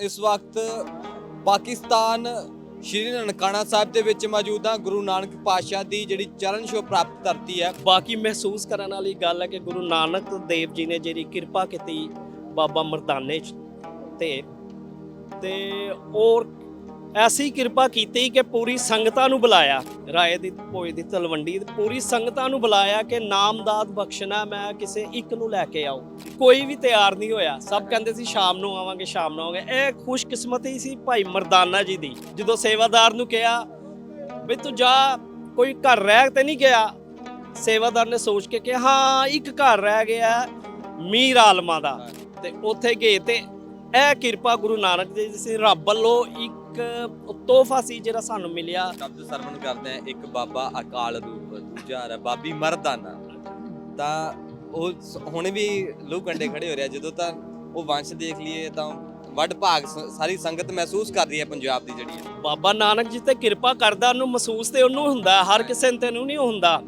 ਇਸ ਵਕਤ ਪਾਕਿਸਤਾਨ ਸ਼੍ਰੀ ਨਨਕਾਣਾ ਸਾਹਿਬ ਦੇ ਵਿੱਚ ਮੌਜੂਦ ਹਾਂ ਗੁਰੂ ਨਾਨਕ ਪਾਤਸ਼ਾਹ ਦੀ ਜਿਹੜੀ ਚਰਨ ਛੋਹ ਪ੍ਰਾਪਤ ਧਰਤੀ ਹੈ। ਬਾਕੀ ਮਹਿਸੂਸ ਕਰਨ ਵਾਲੀ ਗੱਲ ਹੈ ਕਿ ਗੁਰੂ ਨਾਨਕ ਦੇਵ ਜੀ ਨੇ ਜਿਹੜੀ ਕਿਰਪਾ ਕੀਤੀ ਬਾਬਾ ਮਰਦਾਨੇ 'ਚ ਤੇ ਤੇ ਔਰ ਐਸੀ ਕਿਰਪਾ ਕੀਤੀ ਕਿ ਪੂਰੀ ਸੰਗਤਾਂ ਨੂੰ ਬੁਲਾਇਆ। ਰਾਏ ਦੀ ਭੋਏ ਦੀ ਤਲਵੰਡੀ, ਪੂਰੀ ਸੰਗਤਾਂ ਨੂੰ ਬੁਲਾਇਆ ਕਿ ਨਾਮਦਾਦ ਬਖਸ਼ਣਾ ਮੈਂ ਕਿਸੇ ਇੱਕ ਨੂੰ ਲੈ ਕੇ ਆਉ ਕੋਈ ਵੀ ਤਿਆਰ ਨਹੀਂ ਹੋਇਆ। ਸਭ ਕਹਿੰਦੇ ਸੀ, ਸ਼ਾਮ ਨੂੰ ਆਵਾਂਗੇ, ਸ਼ਾਮ ਨੂੰ ਆਵਾਂਗੇ। ਇਹ ਖੁਸ਼ਕਿਸਮਤੀ ਸੀ ਭਾਈ ਮਰਦਾਨਾ ਜੀ ਦੀ। ਜਦੋਂ ਸੇਵਾਦਾਰ ਨੂੰ ਕਿਹਾ, ਵੀ ਤੂੰ ਜਾ, ਕੋਈ ਘਰ ਰਹਿ ਤੇ ਨਹੀਂ ਗਿਆ? ਸੇਵਾਦਾਰ ਨੇ ਸੋਚ ਕੇ ਕਿ ਹਾਂ, ਇੱਕ ਘਰ ਰਹਿ ਗਿਆ ਮੀਰ ਆਲਮਾ ਦਾ। ਤੇ ਉੱਥੇ ਗਏ ਤੇ ਇਹ ਕਿਰਪਾ ਗੁਰੂ ਨਾਨਕ ਦੇਵ ਜੀ ਸੀ, ਰੱਬ ਵੱਲੋਂ ਇੱਕ ਤੋਹਫਾ ਸੀ ਜਿਹੜਾ ਸਾਨੂੰ ਮਿਲਿਆ। ਸ਼ਬਦ ਸਰਵਣ ਕਰਦੇ ਆ ਇੱਕ ਬਾਬਾ ਅਕਾਲ ਰੂਪ ਦੂਜਾ ਹੈ ਬਾਬੀ ਮਰਦਾਨਾ। ਤਾਂ ਉਹ ਸ- ਹੁਣ ਵੀ ਲੂ ਕੰਡੇ ਖੜੇ ਹੋ ਰਿਹਾ ਜਦੋਂ ਤਾਂ ਉਹ ਵੰਸ਼ ਦੇਖ ਲਈਏ ਤਾਂ ਵੱਡ ਭਾਗ ਸ- ਸਾਰੀ ਸੰਗਤ ਮਹਿਸੂਸ ਕਰ ਰਹੀ ਹੈ ਪੰਜਾਬ ਦੀ ਜਿਹੜੀ ਹੈ। ਬਾਬਾ ਨਾਨਕ ਜੀ ਤੇ ਕਿਰਪਾ ਕਰਦਾ ਉਹਨੂੰ ਮਹਿਸੂਸ ਤੇ ਉਹਨੂੰ ਹੁੰਦਾ ਹੈ, ਹਰ ਕਿਸੇ ਨੂੰ ਤੈਨੂੰ ਨਹੀਂ ਹੁੰਦਾ।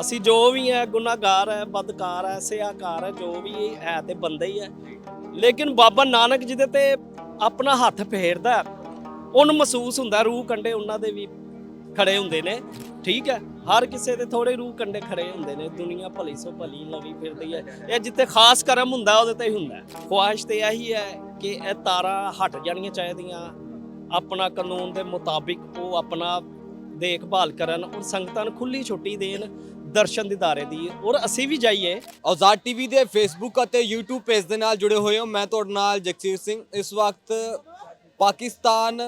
ਅਸੀਂ ਜੋ ਵੀ ਹੈ ਗੁਨਾਹਗਾਰ ਹੈ ਬਦਕਾਰ ਹੈ ਸਿਆਕਾਰ ਹੈ ਜੋ ਵੀ ਹੈ ਤੇ ਬੰਦਾ ਹੀ ਹੈ। ਲੇਕਿਨ ਬਾਬਾ ਨਾਨਕ ਜੀ ਦੇ ਤੇ ਆਪਣਾ ਹੱਥ ਫੇਰਦਾ ਹੈ। ਉਹਨੂੰ ਮਹਿਸੂਸ ਹੁੰਦਾ, ਰੂਹ ਕੰਡੇ ਉਹਨਾਂ ਦੇ ਵੀ ਖੜੇ ਹੁੰਦੇ ਨੇ। ਠੀਕ ਹੈ, ਹਰ ਕਿਸੇ ਦੇ ਥੋੜੇ ਰੂਹ ਕੰਡੇ ਖੜੇ ਹੁੰਦੇ ਨੇ, ਦੁਨੀਆ ਭਲੀ ਸੋ ਭਲੀ ਲਵੀ ਫਿਰਦੀ ਹੈ। ਇਹ ਜਿੱਥੇ ਖਾਸ ਕਰਮ ਹੁੰਦਾ, ਉਹਦੇ ਤੇ ਹੀ ਹੁੰਦਾ। ਖੁਆਇਸ਼ ਤੇ ਇਹੀ ਹੈ ਕਿ ਇਹ ਤਾਰਾਂ ਹਟ ਜਾਣੀਆਂ ਚਾਹੀਦੀਆਂ। ਆਪਣਾ ਕਾਨੂੰਨ ਦੇ ਮੁਤਾਬਿਕ ਉਹ ਆਪਣਾ ਦੇਖਭਾਲ ਕਰਨ ਔਰ ਸੰਗਤਾਂ ਨੂੰ ਖੁੱਲੀ ਛੁੱਟੀ ਦੇਣ, ਦਰਸ਼ਨ ਦਿਦਾਰੇ ਦੀ। ਔਰ ਅਸੀਂ ਵੀ ਜਾਈਏ। ਆਜ਼ਾਦ ਟੀਵੀ ਦੇ ਫੇਸਬੁੱਕ ਅਤੇ YouTube ਪੇਜ ਦੇ ਨਾਲ ਜੁੜੇ ਹੋਏ ਹੋ। ਮੈਂ ਤੁਹਾਡੇ ਨਾਲ ਜਗਸੀਰ ਸਿੰਘ। ਇਸ ਵਕਤ ਪਾਕਿਸਤਾਨ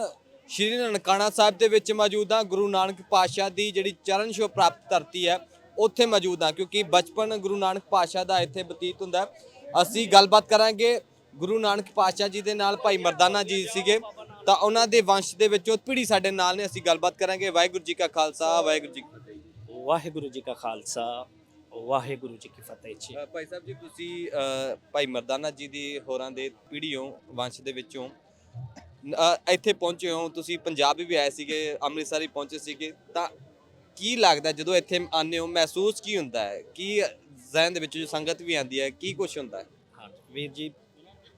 ਸ਼੍ਰੀ ਨਨਕਾਣਾ ਸਾਹਿਬ ਦੇ ਵਿੱਚ ਮੌਜੂਦ ਹਾਂ ਗੁਰੂ ਨਾਨਕ ਪਾਤਸ਼ਾਹ ਦੀ ਜਿਹੜੀ ਚਰਨ ਛੋਹ ਪ੍ਰਾਪਤ ਧਰਤੀ ਹੈ ਉੱਥੇ ਮੌਜੂਦ ਹਾਂ ਕਿਉਂਕਿ ਬਚਪਨ ਗੁਰੂ ਨਾਨਕ ਪਾਤਸ਼ਾਹ ਦਾ ਇੱਥੇ ਬਤੀਤ ਹੁੰਦਾ। ਅਸੀਂ ਗੱਲਬਾਤ ਕਰਾਂਗੇ ਗੁਰੂ ਨਾਨਕ ਪਾਤਸ਼ਾਹ ਜੀ ਦੇ ਨਾਲ ਭਾਈ ਮਰਦਾਨਾ ਜੀ ਸੀਗੇ। ਤਾਂ ਉਹਨਾਂ ਦੇ ਵੰਸ਼ ਦੇ ਵਿੱਚੋਂ ਪੀੜ੍ਹੀ ਸਾਡੇ ਨਾਲ ਨੇ ਅਸੀਂ ਗੱਲਬਾਤ ਕਰਾਂਗੇ। ਵਾਹਿਗੁਰੂ ਜੀ ਕਾ ਖਾਲਸਾ ਵਾਹਿਗੁਰੂ ਜੀ ਕੀ ਫਤਿਹ। ਵਾਹਿਗੁਰੂ ਜੀ ਕਾ ਖਾਲਸਾ ਵਾਹਿਗੁਰੂ ਜੀ ਕੀ ਫਤਿਹ ਜੀ। ਭਾਈ ਸਾਹਿਬ ਜੀ ਤੁਸੀਂ ਭਾਈ ਮਰਦਾਨਾ ਜੀ ਦੀ ਹੋਰਾਂ ਦੇ ਪੀੜ੍ਹੀਓਂ ਵੰਸ਼ ਦੇ ਵਿੱਚੋਂ ਅ, ਇੱਥੇ ਪਹੁੰਚੇ ਹੋ ਤੁਸੀਂ ਪੰਜਾਬ ਵੀ ਆਏ ਸੀਗੇ ਅੰਮ੍ਰਿਤਸਰ ਵੀ ਪਹੁੰਚੇ ਸੀਗੇ ਤਾਂ ਕੀ ਲੱਗਦਾ ਜਦੋਂ ਇੱਥੇ ਆਉਂਦੇ ਹੋ ਮਹਿਸੂਸ ਕੀ ਹੁੰਦਾ ਹੈ? ਕੀ ਜ਼ਹਿਨ ਦੇ ਵਿੱਚ ਜੋ ਸੰਗਤ ਵੀ ਆਉਂਦੀ ਹੈ ਕੀ ਕੁਝ ਹੁੰਦਾ ਹੈ? ਹਾਂ ਵੀਰ ਜੀ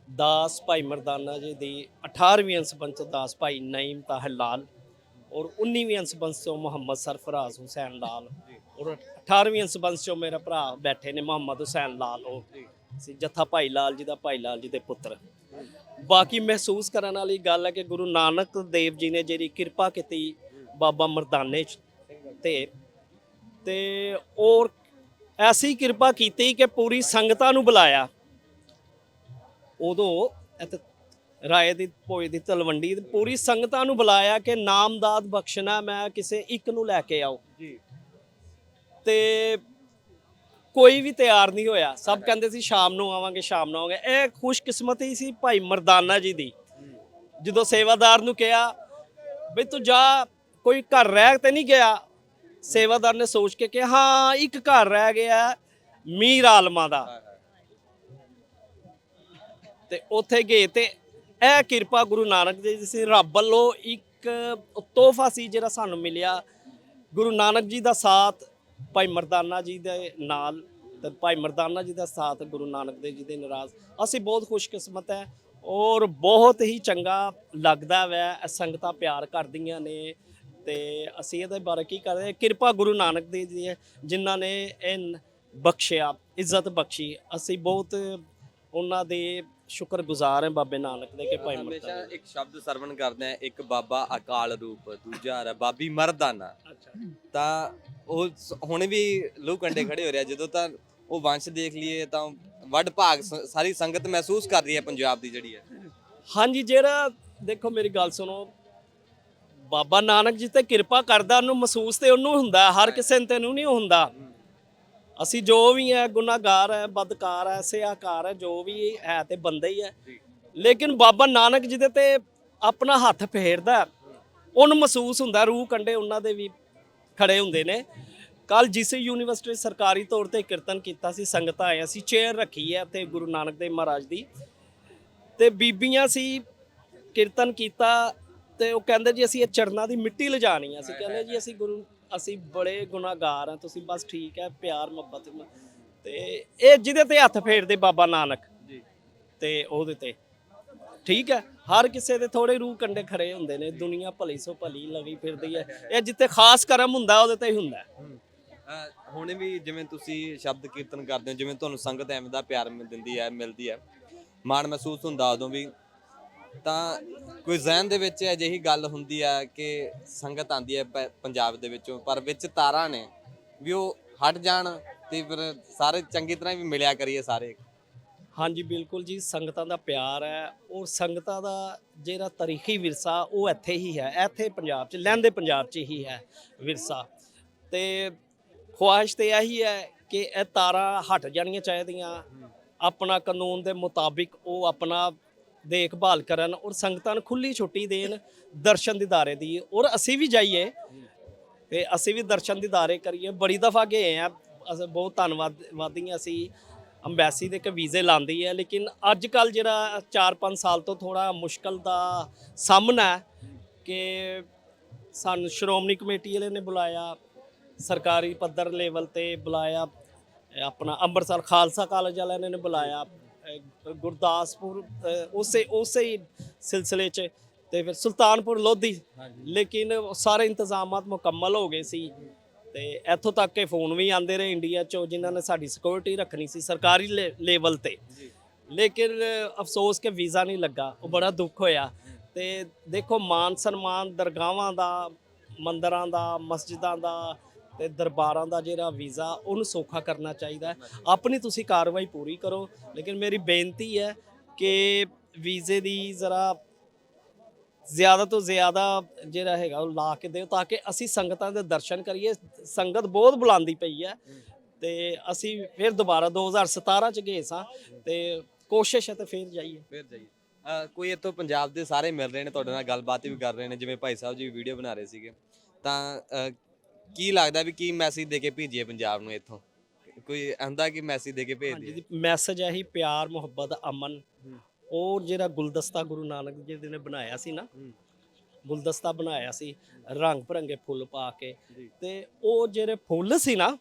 ਦਾਸ ਭਾਈ ਮਰਦਾਨਾ ਜੀ ਦੀ 18ਵੀਂ ਅੰਸਬੰਸ ਦਾਸ ਭਾਈ ਨਈਮ ਤਾਹਿਰ ਲਾਲ ਔਰ 19ਵੀਂ ਅੰਸਬੰਸ ਤੋਂ ਮੁਹੰਮਦ ਸਰਫਰਾਜ਼ ਹੁਸੈਨ ਲਾਲ ਔਰ 18ਵੀਂ ਅੰਸਬੰਸ ਤੋਂ ਮੇਰਾ ਭਰਾ ਬੈਠੇ ਨੇ ਮੁਹੰਮਦ ਹੁਸੈਨ ਲਾਲ ਉਹ ਸੀ ਜੱਥਾ ਭਾਈ ਲਾਲ ਜੀ ਦਾ ਭਾਈ ਲਾਲ ਜੀ ਦੇ ਪੁੱਤਰ। ਬਾਕੀ ਮਹਿਸੂਸ ਕਰਨ ਵਾਲੀ ਗੱਲ ਹੈ ਕਿ ਗੁਰੂ ਨਾਨਕ ਦੇਵ ਜੀ ਨੇ ਜਿਹੜੀ ਕਿਰਪਾ ਕੀਤੀ ਬਾਬਾ ਮਰਦਾਨੇ 'ਚ ਤੇ ਤੇ ਔਰ ਐਸੀ ਕਿਰਪਾ ਕੀਤੀ ਕਿ ਪੂਰੀ ਸੰਗਤਾਂ ਨੂੰ ਬੁਲਾਇਆ। ਉਦੋਂ ਇੱਥੇ ਰਾਏ ਦੀ ਪੋਏ ਦੀ ਤਲਵੰਡੀ ਪੂਰੀ ਸੰਗਤਾਂ ਨੂੰ ਬੁਲਾਇਆ ਕਿ ਨਾਮਦਾਦ ਬਖਸ਼ਣਾ ਮੈਂ ਕਿਸੇ ਇੱਕ ਨੂੰ ਲੈ ਕੇ ਆਓ ਜੀ। ਤੇ ਕੋਈ ਵੀ ਤਿਆਰ ਨਹੀਂ ਹੋਇਆ। ਸਭ ਕਹਿੰਦੇ ਸੀ, ਸ਼ਾਮ ਨੂੰ ਆਵਾਂਗੇ, ਸ਼ਾਮ ਨੂੰ ਆਵਾਂਗੇ। ਇਹ ਖੁਸ਼ਕਿਸਮਤੀ ਸੀ ਭਾਈ ਮਰਦਾਨਾ ਜੀ ਦੀ। ਜਦੋਂ ਸੇਵਾਦਾਰ ਨੂੰ ਕਿਹਾ, ਬਈ ਤੂੰ ਜਾ, ਕੋਈ ਘਰ ਰਹਿ ਤੇ ਨਹੀਂ ਗਿਆ? ਸੇਵਾਦਾਰ ਨੇ ਸੋਚ ਕੇ ਕਿ ਹਾਂ, ਇੱਕ ਘਰ ਰਹਿ ਗਿਆ ਮੀਰ ਆਲਮਾ ਦਾ। ਤੇ ਉੱਥੇ ਗਏ ਤੇ ਇਹ ਕਿਰਪਾ ਗੁਰੂ ਨਾਨਕ ਦੇਵ ਜੀ ਸੀ। ਰੱਬ ਵੱਲੋਂ ਇੱਕ ਤੋਹਫਾ ਸੀ ਜਿਹੜਾ ਸਾਨੂੰ ਮਿਲਿਆ। ਗੁਰੂ ਨਾਨਕ ਜੀ ਦਾ ਸਾਥ ਭਾਈ ਮਰਦਾਨਾ ਜੀ ਦੇ ਨਾਲ ਤੇ ਭਾਈ ਮਰਦਾਨਾ ਜੀ ਦਾ ਸਾਥ ਗੁਰੂ ਨਾਨਕ ਦੇਵ ਜੀ ਦੇ ਨਾਰਾਜ਼ ਅਸੀਂ ਬਹੁਤ ਖੁਸ਼ਕਿਸਮਤ ਹੈ ਔਰ ਬਹੁਤ ਹੀ ਚੰਗਾ ਲੱਗਦਾ ਵੈ ਸੰਗਤਾਂ ਪਿਆਰ ਕਰਦੀਆਂ ਨੇ ਤੇ ਅਸੀਂ ਇਹਦੇ ਬਾਰੇ ਕੀ ਕਰਦੇ ਹਾਂ? ਕਿਰਪਾ ਗੁਰੂ ਨਾਨਕ ਦੇਵ ਜੀ ਦੀ ਹੈ, ਜਿਨ੍ਹਾਂ ਨੇ ਇਹ ਬਖਸ਼ਿਆ, ਇੱਜ਼ਤ ਬਖਸ਼ੀ ਅਸੀਂ ਬਹੁਤ ਉਹਨਾਂ ਦੇ ਸ਼ੁਕਰਗੁਜ਼ਾਰ ਹਾਂ ਬਾਬੇ ਨਾਨਕ ਦੇ ਕਿ ਭਾਈ ਹਮੇਸ਼ਾ ਮਰਦਾਨਾ ਇੱਕ ਸ਼ਬਦ ਸਰਵਣ ਕਰਦੇ ਆ ਇੱਕ ਬਾਬਾ ਅਕਾਲ ਰੂਪ ਦੂਜਾ ਹੈ ਬਾਬੀ ਮਰਦਾਨਾ। ਅੱਛਾ। ਤਾਂ ਉਹ ਸ- ਹੁਣ ਵੀ ਲੂ ਕੰਡੇ ਖੜੇ ਹੋ ਰਿਹਾ ਜਦੋਂ ਤਾਂ ਉਹ ਵੰਸ਼ ਦੇਖ ਲਈਏ ਤਾਂ ਵੱਡ ਭਾਗ ਸ- ਸਾਰੀ ਸੰਗਤ ਮਹਿਸੂਸ ਕਰ ਰਹੀ ਹੈ ਪੰਜਾਬ ਦੀ ਜਿਹੜੀ ਹੈ। ਹਾਂਜੀ ਜਿਹੜਾ ਦੇਖੋ ਮੇਰੀ ਗੱਲ ਸੁਣੋ ਬਾਬਾ ਨਾਨਕ ਜੀ ਤੇ ਕਿਰਪਾ ਕਰਦਾ ਉਹਨੂੰ ਮਹਿਸੂਸ ਤੇ ਉਹਨੂੰ ਹੁੰਦਾ ਹਰ ਕਿਸੇ ਨੂੰ ਤੈਨੂੰ ਨਹੀਂ ਹੁੰਦਾ। ਅਸੀਂ ਜੋ ਵੀ ਹੈ ਗੁਨਾਹਗਾਰ ਹੈ ਬਦਕਾਰ ਹੈ ਸਿਆਕਾਰ ਹੈ ਜੋ ਵੀ ਹੈ ਤੇ ਬੰਦਾ ਹੀ ਹੈ। ਲੇਕਿਨ ਬਾਬਾ ਨਾਨਕ ਜੀ ਦੇ ਤੇ ਆਪਣਾ ਹੱਥ ਫੇਰਦਾ। ਉਹਨੂੰ ਮਹਿਸੂਸ ਹੁੰਦਾ ਰੂਹ ਕੰਡੇ ਉਹਨਾਂ ਦੇ ਵੀ ਖੜੇ ਹੁੰਦੇ ਨੇ। ਕੱਲ ਜਿਸ ਯੂਨੀਵਰਸਿਟੀ ਸਰਕਾਰੀ ਤੌਰ ਤੇ ਕੀਰਤਨ ਕੀਤਾ ਸੀ ਸੰਗਤਾਂ ਆਏ ਅਸੀਂ ਚੇਅਰ ਰੱਖੀ ਹੈ ਤੇ ਗੁਰੂ ਨਾਨਕ ਦੇਵ ਮਹਾਰਾਜ ਦੀ। ਤੇ ਬੀਬੀਆਂ ਸੀ ਕੀਰਤਨ ਕੀਤਾ ਤੇ ਉਹ ਕਹਿੰਦੇ ਜੀ ਅਸੀਂ ਇਹ ਚਰਨਾਂ ਦੀ ਮਿੱਟੀ ਲਿਜਾਣੀ ਆ ਅਸੀਂ ਕਹਿੰਦੇ ਜੀ ਅਸੀਂ ਗੁਰੂ ਅਸੀਂ ਬੜੇ ਗੁਨਾਹਗਾਰ ਆ ਤੁਸੀਂ ਬਸ ਠੀਕ ਹੈ ਪਿਆਰ ਮੁਹੱਬਤ। ਤੇ ਇਹ ਜਿਹਦੇ ਤੇ ਹੱਥ ਫੇਰਦੇ ਬਾਬਾ ਨਾਨਕ ਜੀ। ਤੇ ਉਹਦੇ ਤੇ। ਠੀਕ ਹੈ ਹਰ ਕਿਸੇ ਦੇ ਥੋੜੇ ਰੂਹ ਕੰਡੇ ਖੜੇ ਹੁੰਦੇ ਨੇ ਦੁਨੀਆ ਭਲੀ ਸੋ ਭਲੀ ਲਗੀ ਫਿਰਦੀ ਹੈ। ਇਹ ਜਿੱਥੇ ਖਾਸ ਕਰਮ ਹੁੰਦਾ ਉਹਦੇ ਤੇ ਹੀ ਹੁੰਦਾ ਹੈ। ਅਹ ਹੁਣ ਵੀ ਜਿਵੇਂ ਤੁਸੀਂ ਸ਼ਬਦ ਕੀਰਤਨ ਕਰਦੇ ਹੋ ਜਿਵੇਂ ਤੁਹਾਨੂੰ ਸੰਗਤ ਐਵੇਂ ਦਾ ਪਿਆਰ ਮਿਲ ਦਿੰਦੀ ਹੈ ਮਿਲਦੀ ਹੈ। ਮਾਣ ਮਹਿਸੂਸ ਹੁੰਦਾ ਉਦੋਂ ਵੀ। ਤਾਂ ਕੋਈ ਜ਼ਹਿਨ ਦੇ ਵਿੱਚ ਅਜਿਹੀ ਗੱਲ ਹੁੰਦੀ ਹੈ ਕਿ ਸੰਗਤ ਆਂਦੀ ਹੈ ਪ- ਪੰਜਾਬ ਦੇ ਵਿੱਚੋਂ, ਪਰ ਵਿੱਚ ਤਾਰਾਂ ਨੇ ਵੀ ਉਹ ਹਟ ਜਾਣ ਤੇ ਫਿਰ ਸਾਰੇ ਚੰਗੀ ਤਰ੍ਹਾਂ ਵੀ ਮਿਲਿਆ ਕਰੀਏ ਸਾਰੇ ਹਾਂਜੀ, ਬਿਲਕੁਲ ਜੀ, ਸੰਗਤਾਂ ਦਾ ਪਿਆਰ ਹੈ। ਔਰ ਸੰਗਤਾਂ ਦਾ ਜਿਹੜਾ ਤਾਰੀਖੀ ਵਿਰਸਾ, ਉਹ ਇੱਥੇ ਹੀ ਹੈ। ਇੱਥੇ ਪੰਜਾਬ 'ਚ, ਲਹਿੰਦੇ ਪੰਜਾਬ 'ਚ ਹੀ ਹੈ ਵਿਰਸਾ। ਤੇ ਖੁਆਇਸ਼ ਤੇ ਇਹੀ ਹੈ ਕਿ ਇਹ ਤਾਰਾਂ ਹਟ ਜਾਣੀਆਂ ਚਾਹੀਦੀਆਂ। ਆਪਣਾ ਕਾਨੂੰਨ ਦੇ ਮੁਤਾਬਿਕ ਉਹ ਆਪਣਾ ਦੇਖਭਾਲ ਕਰਨ ਔਰ ਸੰਗਤਾਂ ਨੂੰ ਖੁੱਲੀ ਛੁੱਟੀ ਦੇਣ ਦਰਸ਼ਨ ਦਿਦਾਰੇ ਦੀ। ਔਰ ਅਸੀਂ ਵੀ ਜਾਈਏ ਤੇ ਅਸੀਂ ਵੀ ਦਰਸ਼ਨ ਦਿਦਾਰੇ ਕਰੀਏ। ਬੜੀ ਦਫਾ ਗਏ ਆ। ਅਸੀਂ, ਬਹੁਤ ਧੰਨਵਾਦ ਵਾਦੀਆਂ ਅਸੀਂ। ਅੰਬੈਸੀ ਦੇ ਇੱਕ ਵੀਜ਼ੇ ਲਾਂਦੀ ਹੈ ਲੇਕਿਨ ਅੱਜ ਕੱਲ ਜਿਹੜਾ 4-5 ਸਾਲ ਤੋਂ ਥੋੜਾ ਮੁਸ਼ਕਲ ਦਾ ਸਾਹਮਣਾ ਹੈ ਕਿ ਸਾਨੂੰ ਸ਼੍ਰੋਮਣੀ ਕਮੇਟੀ ਵਾਲੇ ਨੇ ਬੁਲਾਇਆ, ਸਰਕਾਰੀ ਪੱਧਰ ਲੈਵਲ ਤੇ ਬੁਲਾਇਆ, ਆਪਣਾ ਅੰਮ੍ਰਿਤਸਰ ਖਾਲਸਾ ਕਾਲਜ ਵਾਲਿਆਂ ਨੇ ਬੁਲਾਇਆ। ਗੁਰਦਾਸਪੁਰ ਉਸੇ ਉਸੇ ਹੀ ਸਿਲਸਿਲੇ 'ਚ ਤੇ ਫਿਰ ਸੁਲਤਾਨਪੁਰ ਲੋਧੀ। ਲੇਕਿਨ ਸਾਰੇ ਇੰਤਜ਼ਾਮਾਤ ਮੁਕੰਮਲ ਹੋ ਗਏ ਸੀ ਤੇ ਇੱਥੋਂ ਤੱਕ ਕਿ ਫੋਨ ਵੀ ਆਉਂਦੇ ਰਹੇ ਇੰਡੀਆ 'ਚੋਂ ਜਿਨ੍ਹਾਂ ਨੇ ਸਾਡੀ ਸਿਕਿਉਰਿਟੀ ਰੱਖਣੀ ਸੀ ਸਰਕਾਰੀ ਲੈਵਲ ਤੇ। ਲੇਕਿਨ ਅਫਸੋਸ ਕਿ ਵੀਜ਼ਾ ਨਹੀਂ ਲੱਗਾ ਉਹ ਬੜਾ ਦੁੱਖ ਹੋਇਆ। ਤੇ ਦੇਖੋ ਮਾਨ ਸਨਮਾਨ ਦਰਗਾਹਾਂ ਦਾ ਮੰਦਰਾਂ ਦਾ ਮਸਜਿਦਾਂ ਦਾ ਤੇ ਦਰਬਾਰਾਂ ਦਾ ਜਿਹੜਾ ਵੀਜ਼ਾ, ਉਹਨੂੰ ਸੌਖਾ ਕਰਨਾ ਚਾਹੀਦਾ ਆਪਣੀ ਤੁਸੀਂ ਕਾਰਵਾਈ ਪੂਰੀ ਕਰੋ, ਲੇਕਿਨ ਮੇਰੀ ਬੇਨਤੀ ਹੈ ਕਿ ਵੀਜ਼ੇ ਦੀ ਜ਼ਰਾ ਜ਼ਿਆਦਾ ਤੋਂ ਜ਼ਿਆਦਾ ਜਿਹੜਾ ਹੈਗਾ, ਉਹ ਲਾ ਕੇ ਦਿਓ ਤਾਂ ਕਿ ਅਸੀਂ ਸੰਗਤਾਂ ਦੇ ਦਰਸ਼ਨ ਕਰੀਏ। ਸੰਗਤ ਬਹੁਤ ਬੁਲਾਉਂਦੀ ਪਈ ਹੈ ਤੇ ਅਸੀਂ ਫਿਰ ਦੁਬਾਰਾ 2017 ਚ ਗਏ ਸਾਂ ਤੇ ਕੋਸ਼ਿਸ਼ ਹੈ ਤੇ ਫਿਰ ਜਾਈਏ। ਫਿਰ ਜਾਈਏ। ਕੋਈ ਇੱਥੋਂ ਪੰਜਾਬ ਦੇ ਸਾਰੇ ਮਿਲ ਰਹੇ ਨੇ, ਤੁਹਾਡੇ ਨਾਲ ਗੱਲਬਾਤ ਵੀ ਕਰ ਰਹੇ ਨੇ, ਜਿਵੇਂ ਭਾਈ ਸਾਹਿਬ ਜੀ ਵੀਡੀਓ ਬਣਾ ਰਹੇ ਸੀਗੇ। ਤਾਂ ਕੀ ਲੱਗਦਾ ਵੀ ਕੀ ਮੈਸੇਜ ਦੇ ਕੇ ਭੇਜੀਏ ਪੰਜਾਬ ਨੂੰ ਇੱਥੋਂ ਕੋਈ ਆਂਦਾ ਕਿ ਮੈਸੇਜ ਦੇ ਕੇ ਭੇਜ ਦਈਏ ਮੈਸੇਜ ਹੈ ਹੀ ਪਿਆਰ ਮੁਹੱਬਤ ਅਮਨ ਉਹ ਜਿਹੜਾ ਗੁਲਦਸਤਾ ਗੁਰੂ ਨਾਨਕ ਜੀ ਨੇ ਬਣਾਇਆ ਸੀ ਨਾ। ਗੁਲਦਸਤਾ ਬਣਾਇਆ ਸੀ ਰੰਗ ਭਰੰਗੇ ਫੁੱਲ ਪਾ ਕੇ। ਤੇ ਉਹ ਜਿਹੜੇ ਫੁੱਲ ਸੀ ਨਾ।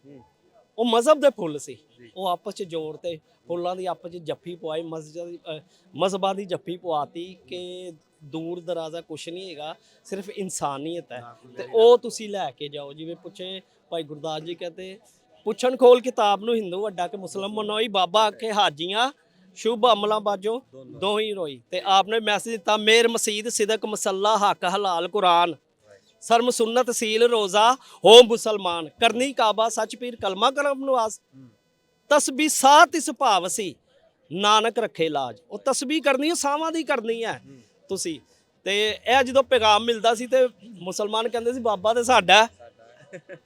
ਉਹ ਮਜ਼ਹਬ ਦੇ ਫੁੱਲ ਸੀ। ਉਹ ਆਪਸ ਚ ਜੋੜ ਤੇ ਫੁੱਲਾਂ ਦੀ ਆਪਸ ਚ ਜੱਫੀ ਪਵਾਈ ਮਸਜਿਦ ਮਜ਼ਹਬਾਂ ਦੀ ਜੱਫੀ ਪਵਾਤੀ ਕਿ ਦੂਰ ਦਰਾਜ਼ਾ ਕੁਛ ਨਹੀਂ ਹੈਗਾ ਸਿਰਫ ਇਨਸਾਨੀਅਤ ਹੈ। ਤੇ ਉਹ ਤੁਸੀਂ ਲੈ ਕੇ ਜਾਓ ਜਿਵੇਂ ਪੁੱਛੇ ਭਾਈ ਗੁਰਦਾਸ ਜੀ ਕਹਤੇ ਪੁੱਛਣ ਖੋਲ ਕਿਤਾਬ ਨੂੰ ਹਿੰਦੂ ਵੱਡਾ ਕਿ ਮੁਸਲਮ ਮਨੋਈ ਬਾਬਾ ਆਖੇ ਹਾਜੀਆਂ ਸ਼ੁਭ ਅਮਲਾਂ ਬਾਜੋ ਦੋ ਹੀ ਰੋਈ। ਤੇ ਆਪਨੇ ਮੈਸੇਜ ਦਿੱਤਾ ਮੇਰ ਮਸਜਿਦ ਸਿਦਕ ਮਸੱਲਾ ਹੱਕ ਹਲਾਲ ਕੁਰਾਨ। ਸਰਮ ਸੁਨਨਤ ਸੀਲ ਰੋਜ਼ਾ ਹੋ ਮੁਸਲਮਾਨ। ਕਰਨੀ ਕਾਬਾ ਸੱਚ ਪੀਰ ਕਲਮਾ ਕਰਮ ਨਵਾਜ਼ ਤਸਬੀਹ ਸਾਤ ਇਸ ਭਾਵ ਸੀ। ਨਾਨਕ ਰੱਖੇ ਲਾਜ। ਉਹ ਤਸਬੀਹ ਕਰਨੀ ਉਹ ਸਾਵਾਂ ਦੀ ਕਰਨੀ ਹੈ ਤੁਸੀਂ। ਤੇ ਇਹ ਜਦੋਂ ਪੈਗਾਮ ਮਿਲਦਾ ਸੀ ਤੇ ਮੁਸਲਮਾਨ ਕਹਿੰਦੇ ਸੀ, ਬਾਬਾ ਤੇ ਸਾਡਾ ਹੈ।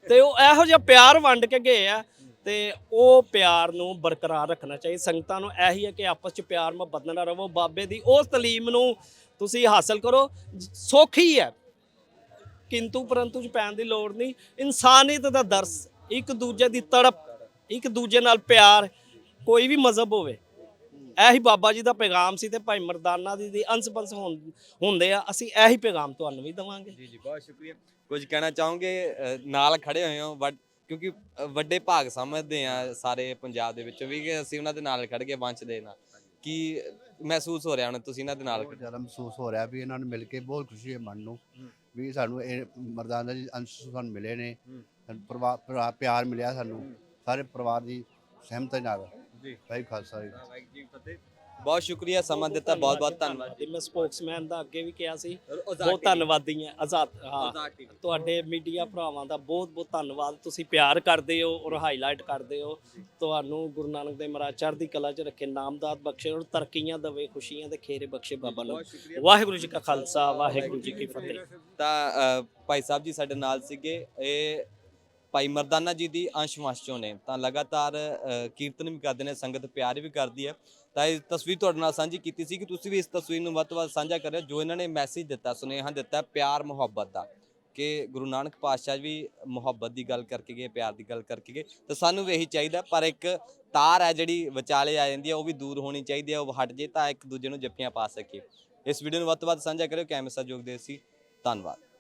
ਤੇ ਉਹ ਇਹੋ ਜਿਹਾ ਪਿਆਰ ਵੰਡ ਕੇ ਗਏ ਆ ਤੇ ਉਹ ਪਿਆਰ ਨੂੰ ਬਰਕਰਾਰ ਰੱਖਣਾ ਚਾਹੀਦਾ। ਸੰਗਤਾਂ ਨੂੰ ਇਹੀ ਹੈ ਕਿ ਆਪਸ ਚ ਪਿਆਰ ਮੁਹੱਬਤ ਨਾਲ ਰਹੋ। ਬਾਬੇ ਦੀ ਉਸ ਤਾਲੀਮ ਨੂੰ ਤੁਸੀਂ ਹਾਸਲ ਕਰੋ। ਸੌਖੀ ਹੈ। ਕਿੰਤੂ ਪਰੰਤੂ ਚ ਪੈਣ ਦੀ ਲੋੜ ਨਹੀਂ। ਇਨਸਾਨੀਅਤ ਦਾ ਦਰਸ। ਇੱਕ ਦੂਜੇ ਦੀ ਤੜਪ ਇੱਕ ਦੂਜੇ ਨਾਲ ਪਿਆਰ ਕੋਈ ਵੀ ਮਜ਼ਹਬ ਹੋਵੇ। ਇਹੀ ਬਾਬਾ ਜੀ ਦਾ ਪੈਗਾਮ ਸੀ ਤੇ ਭਾਈ ਮਰਦਾਨਾ ਦੀ ਦੀ ਅੰਸ ਬੰਸ ਹੋਣ- ਹੁੰਦੇ ਆ। ਅਸੀਂ ਇਹੀ ਪੈਗਾਮ ਤੁਹਾਨੂੰ ਵੀ ਦਵਾਂਗੇ। ਜੀ ਜੀ ਬਹੁਤ ਸ਼ੁਕਰੀਆ। ਕੁਝ ਕਹਿਣਾ ਚਾਹੋਗੇ? ਨਾਲ ਖੜੇ ਹੋਏ ਹੋ ਬਟ ਕਿਉਂਕਿ ਵੱਡੇ ਭਾਗ ਸਮਝਦੇ ਆ ਸਾਰੇ ਪੰਜਾਬ ਦੇ ਵਿੱਚੋਂ ਵੀ ਕਿ ਅਸੀਂ ਉਹਨਾਂ ਦੇ ਨਾਲ ਖੜ ਕੇ ਵੰਸ਼ ਦੇ ਨਾਲ। ਕੀ ਮਹਿਸੂਸ ਹੋ ਰਿਹਾ ਹੁਣ ਤੁਸੀਂ ਇਹਨਾਂ ਦੇ ਨਾਲ? ਬਹੁਤ ਜ਼ਿਆਦਾ ਮਹਿਸੂਸ ਹੋ ਰਿਹਾ ਵੀ ਇਹਨਾਂ ਨੂੰ ਮਿਲ ਕੇ ਬਹੁਤ ਖੁਸ਼ੀ ਹੈ ਮਨ ਨੂੰ। ਵੀ ਸਾਨੂੰ ਇਹ ਮਰਦਾਨਾ ਜੀ ਅੰਸ਼ ਸਾਨੂੰ ਮਿਲੇ ਨੇ। ਪਿਆਰ ਮਿਲਿਆ ਸਾਨੂੰ। ਸਾਰੇ ਪਰਿਵਾਰ ਦੀ ਸਹਿਮਤੀ ਨਾਲ। ਜੀ। ਭਾਈ ਖਾਲਸਾ ਜੀ ਬਹੁਤ ਸ਼ੁਕਰੀਆ ਸਮਾਂ ਦਿੱਤਾ ਬਹੁਤ ਬਹੁਤ ਧੰਨਵਾਦ। ਜੀ ਮੈਂ ਸਪੋਕਸਮੈਨ ਦਾ ਅੱਗੇ ਵੀ ਕਿਹਾ ਸੀ। ਬਹੁਤ ਧੰਨਵਾਦੀ ਹਾਂ। ਆਜ਼ਾਦ ਹਾਂ। ਤੁਹਾਡੇ ਮੀਡੀਆ ਭਰਾਵਾਂ ਦਾ ਬਹੁਤ ਬਹੁਤ ਧੰਨਵਾਦ। ਤੁਸੀਂ ਪਿਆਰ ਕਰਦੇ ਹੋ ਔਰ ਹਾਈਲਾਈਟ ਕਰਦੇ ਹੋ। ਤੁਹਾਨੂੰ ਗੁਰੂ ਨਾਨਕ ਦੇਵ ਮਹਾਰਾਜ ਚੜ੍ਹਦੀ ਕਲਾ 'ਚ ਰੱਖੇ ਨਾਮਦਾਤ ਬਖਸ਼ੇ ਔਰ ਤਰੱਕੀਆਂ ਦੇਵੇ ਖੁਸ਼ੀਆਂ ਦੇ ਖੇਰੇ ਬਖਸ਼ੇ ਬਾਬਾ ਸ਼ੁਕਰੀਆ। ਵਾਹਿਗੁਰੂ ਜੀ ਕਾ ਖਾਲਸਾ ਵਾਹਿਗੁਰੂ ਜੀ ਕੀ ਫਤਿਹ। ਤਾਂ ਭਾਈ ਸਾਹਿਬ ਜੀ ਸਾਡੇ ਨਾਲ ਸੀਗੇ। ਇਹ ਭਾਈ ਮਰਦਾਨਾ ਜੀ ਦੀ ਅੰਸ਼ ਚੋਂ ਨੇ। ਤਾਂ ਲਗਾਤਾਰ ਕੀਰਤਨ ਵੀ ਕਰਦੇ ਨੇ, ਸੰਗਤ ਪਿਆਰ ਵੀ ਕਰਦੀ ਹੈ। ਤਾਂ ਇਹ ਤਸਵੀਰ ਤੁਹਾਡੇ ਨਾਲ ਸਾਂਝੀ ਕੀਤੀ ਸੀ ਕਿ ਤੁਸੀਂ ਵੀ ਇਸ ਤਸਵੀਰ ਨੂੰ ਵੱਧ ਤੋਂ ਵੱਧ ਸਾਂਝਾ ਕਰਿਓ ਜੋ ਇਹਨਾਂ ਨੇ ਮੈਸੇਜ ਦਿੱਤਾ, ਸੁਨੇਹਾ ਦਿੱਤਾ, ਪਿਆਰ, ਮੁਹੱਬਤ ਦਾ। ਕਿ ਗੁਰੂ ਨਾਨਕ ਪਾਤਸ਼ਾਹ ਵੀ ਮੁਹੱਬਤ ਦੀ ਗੱਲ ਕਰਕੇ ਗਏ, ਪਿਆਰ ਦੀ ਗੱਲ ਕਰਕੇ ਗਏ। ਤਾਂ ਸਾਨੂੰ ਵੀ ਇਹੀ ਚਾਹੀਦਾ, ਪਰ ਇੱਕ ਤਾਰ ਹੈ ਜਿਹੜੀ ਵਿਚਾਲੇ ਆ ਜਾਂਦੀ ਹੈ, ਉਹ ਵੀ ਦੂਰ ਹੋਣੀ ਚਾਹੀਦੀ ਹੈ, ਉਹ ਹਟ ਜੇ ਤਾਂ ਇੱਕ ਦੂਜੇ ਨੂੰ ਜੱਫੀਆਂ ਪਾ ਸਕੀਏ। ਇਸ ਵੀਡੀਓ ਨੂੰ ਵੱਧ ਤੋਂ ਵੱਧ ਸਾਂਝਾ ਕਰਿਓ, ਕੈਮਰਾ ਸਹਿਯੋਗ ਦੇ ਸੀ ਧੰਨਵਾਦ।